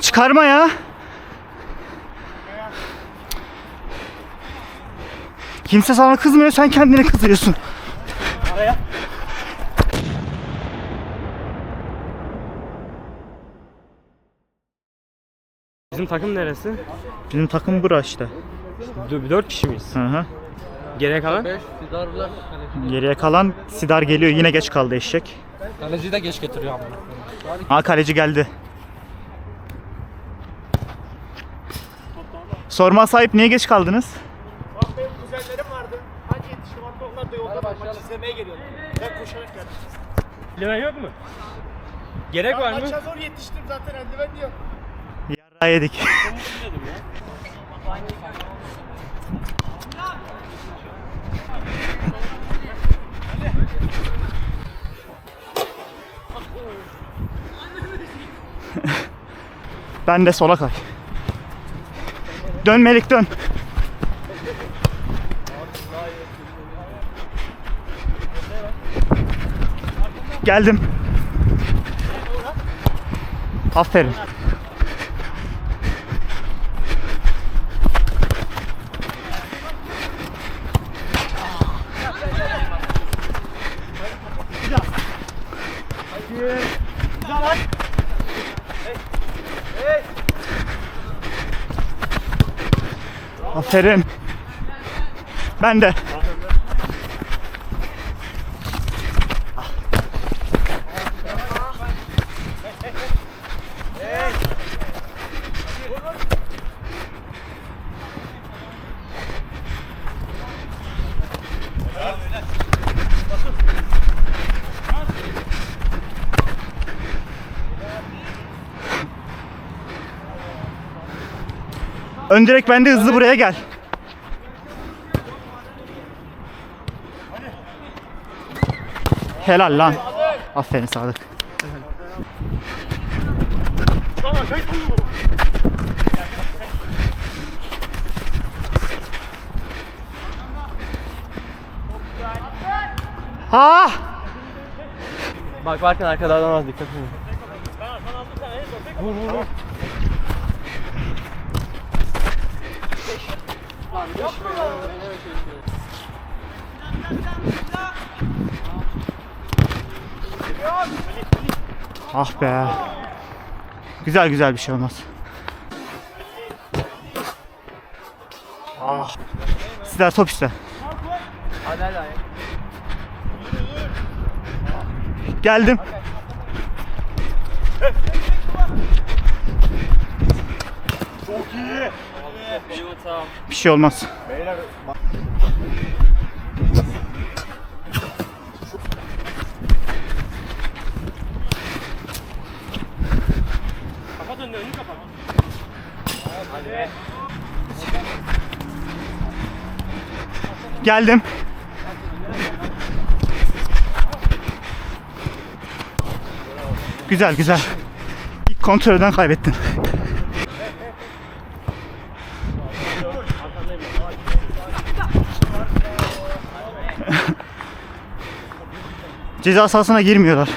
Çıkarma ya. Kimse sana kızmıyor sen kendine kızıyorsun. Bizim takım neresi? Bizim takım bura işte. D- Dört kişi miyiz? Hı hı. Geriye kalan? Geriye kalan Sidar geliyor yine geç kaldı eşek. Kaleci de geç getiriyor ama. Ha kaleci geldi. Sorma sahip niye geç kaldınız? Bak benim kuzenlerim vardı. Hangi yetiştim hatta onlar da yolda maç izlemeye geliyordu. Ben koşarak geldim. Eldiven yok mu? Gerek var mı? Maça zor yetiştim zaten eldiven yok. Yarra yedik. ben de sola kay. Dön Melik dön. Geldim. Aferin. Aferin. Ben de. Ön direk bende hızlı buraya gel. Helal lan. Aferin Sadık. Ha! Bak varken arkadan az dikkat edin. Ah be. Güzel güzel bir şey olmaz. Ah. Sizler top işte. Hadi hadi hadi. Geldim. Bir şey olmaz. Geldim. Güzel güzel. İlk kontrolden kaybettin. Ceza sahasına girmiyorlar.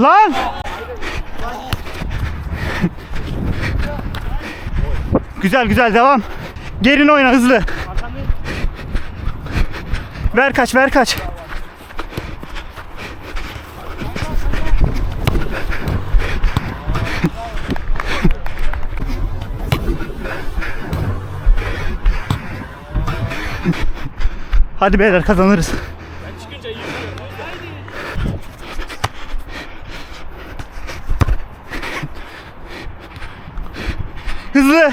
Lan! güzel güzel devam. Gerin oyna hızlı. Ver kaç ver kaç. Hadi beyler kazanırız. Hızlı.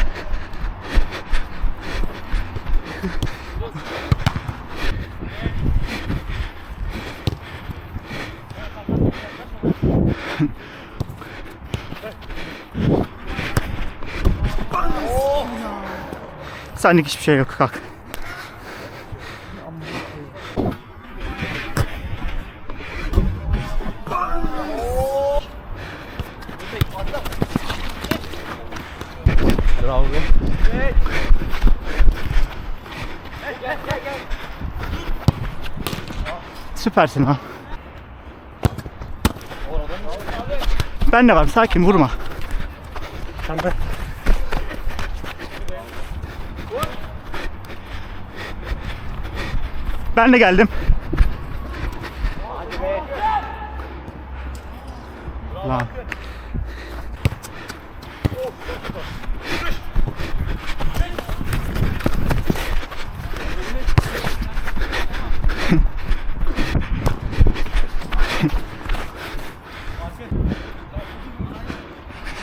Senlik hiçbir şey yok kalk. Bravo be. Süpersin ha. Ben de var sakin vurma. Ben de geldim. Lan.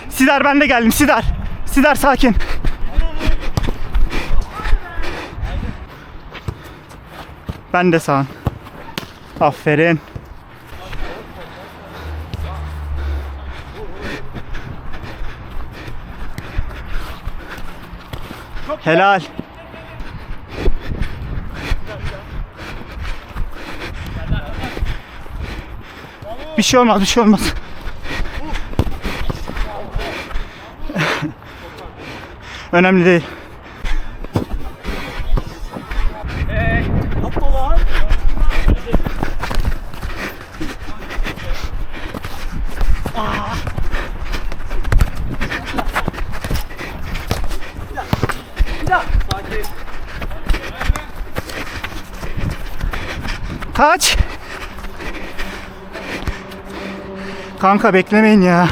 Sidar ben de geldim Sidar. Sidar sakin. Ben de sağ. Aferin. Helal. Bir şey olmaz, bir şey olmaz. Önemli değil. Kaç. Kanka beklemeyin ya.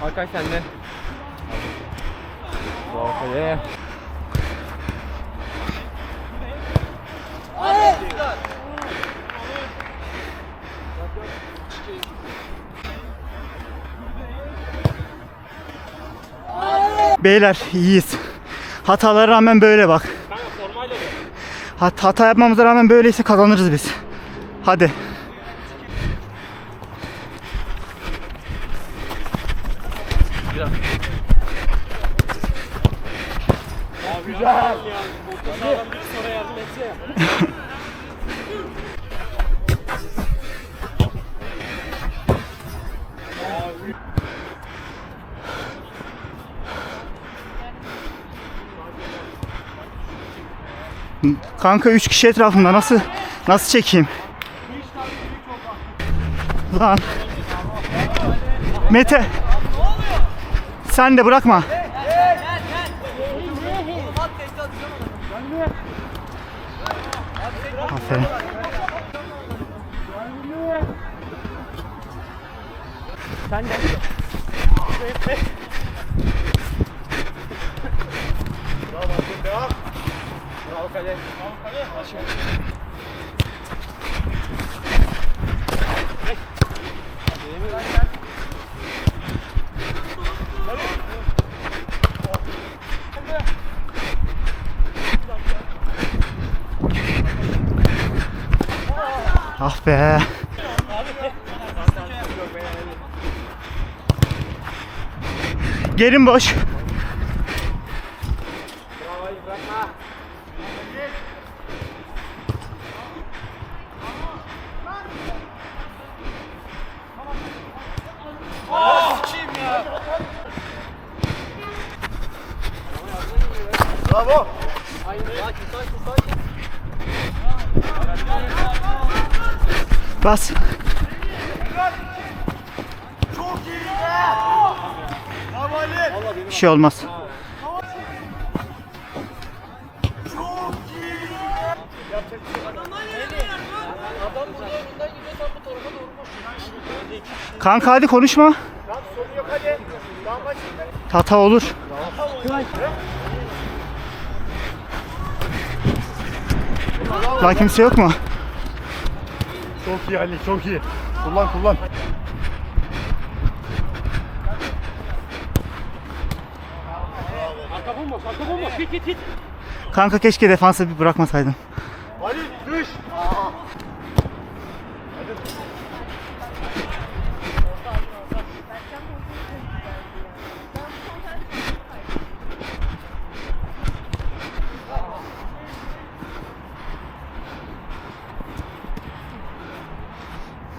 Hakan sende. Bravo Beyler iyiyiz. Hatalara rağmen böyle bak. Hat hata yapmamıza rağmen böyleyse kazanırız biz. Hadi. Kanka 3 kişi etrafında nasıl nasıl çekeyim? Lan. Mete. Sen de bırakma. Aferin. Ah be. Gerin boş. Bir şey olmaz. Kanka hadi konuşma. Hata olur. Lan kimse yok mu? Çok iyi Ali, çok iyi. Kullan kullan. Kanka keşke defansı bir bırakmasaydın. Ali düş.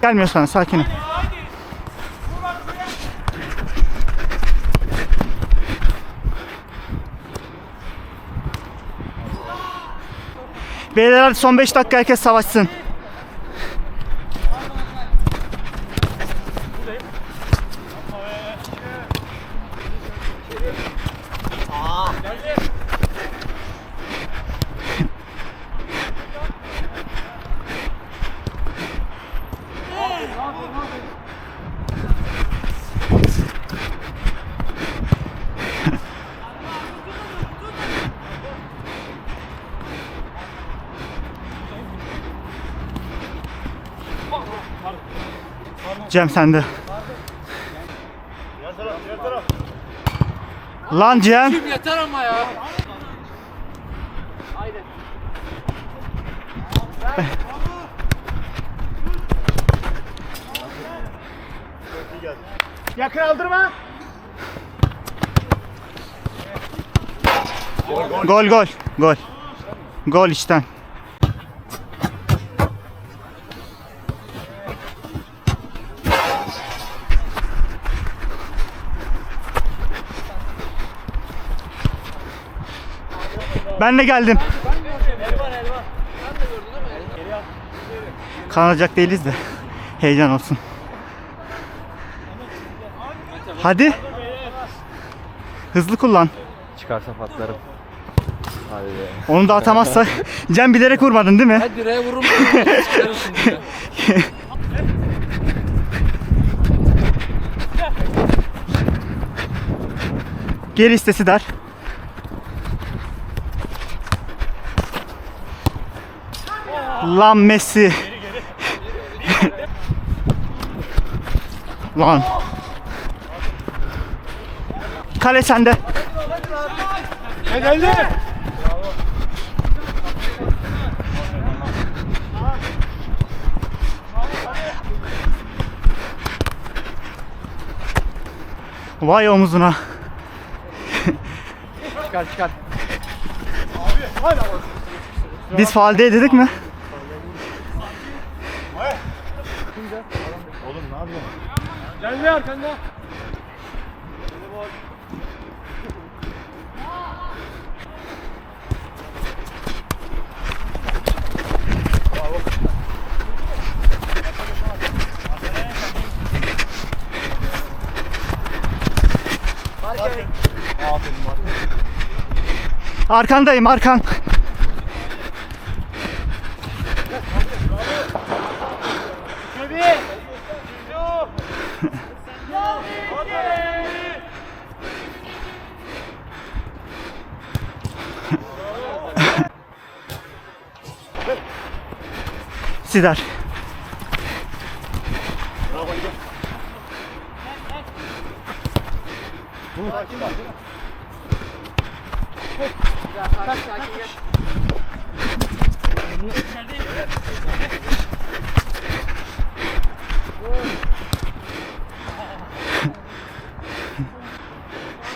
Gelmiyor sana sakin Beyler son 5 dakika herkes savaşsın. Cem sende. Diğer taraf diğer taraf. Lan Cem. Yeter ama ya. Yakın aldırma. Gol gol. Gol. Gol içten. Ben de geldim. Kanacak değiliz de. Heyecan olsun. Hadi. Hızlı kullan. Çıkarsa patlarım. Hadi be. Onu da atamazsa. Cem bilerek vurmadın değil mi? Hadi direğe vururum. Geri istesi der. Lan Messi. Lan. Kale sende. Geldi? Vay omuzuna. Çıkar çıkar. Biz faal değil dedik mi? Oğlum ne yapıyorsun? Geldi arkanda. Arkandayım arkan. Sidar.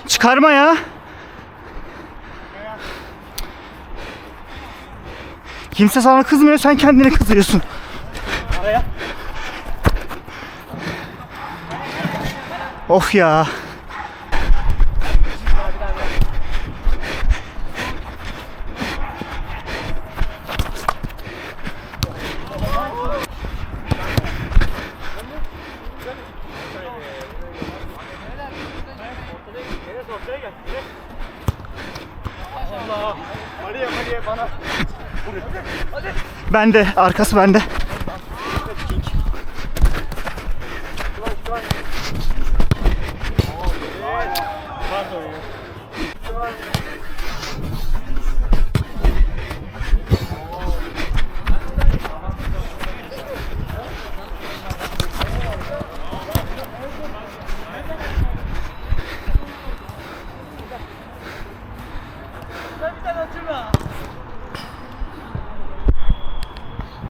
Çıkarma ya. Kimse sana kızmıyor, sen kendine kızıyorsun. Of ya. bende, arkası bende.